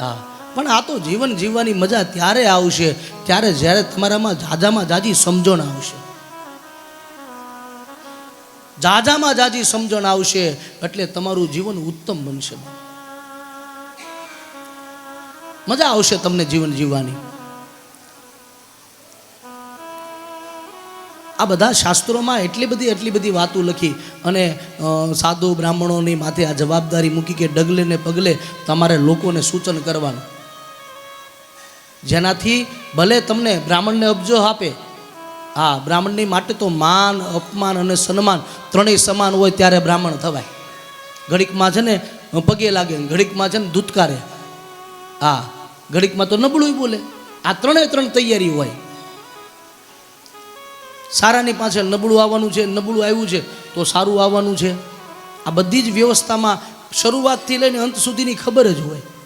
હા. પણ આ તો જીવન જીવવાની મજા ત્યારે આવશે ત્યારે જ્યારે તમારામાં જાજામાં જાજી સમજણ આવશે. જાજામાં જાજી સમજણ આવશે એટલે તમારું જીવન ઉત્તમ બનશે. મજા આવશે તમને જીવન જીવવાની. આ બધા શાસ્ત્રોમાં એટલી બધી એટલી બધી વાતો લખી અને સાધુ બ્રાહ્મણોની માથે આ જવાબદારી મૂકી કે ડગલે ને પગલે તમારે લોકોને સૂચન કરવાનું. જેનાથી ભલે તમને બ્રાહ્મણને અબજો આપે હા બ્રાહ્મણની માટે તો માન, અપમાન અને સન્માન ત્રણેય સમાન હોય ત્યારે બ્રાહ્મણ થવાય. ઘડીકમાં છે ને, પગે લાગે, ઘડીકમાં છે ને ધૂતકારે. હા ઘડીકમાં તો નબળું બોલે. આ ત્રણે ત્રણ તૈયારી હોય. સારાની પાછળ નબળું આવવાનું છે, નબળું આવ્યું છે, તો સારું આવવાનું છે. આ બધી જ વ્યવસ્થામાં શરૂઆતથી લઈને અંત સુધીની ખબર જ હોય.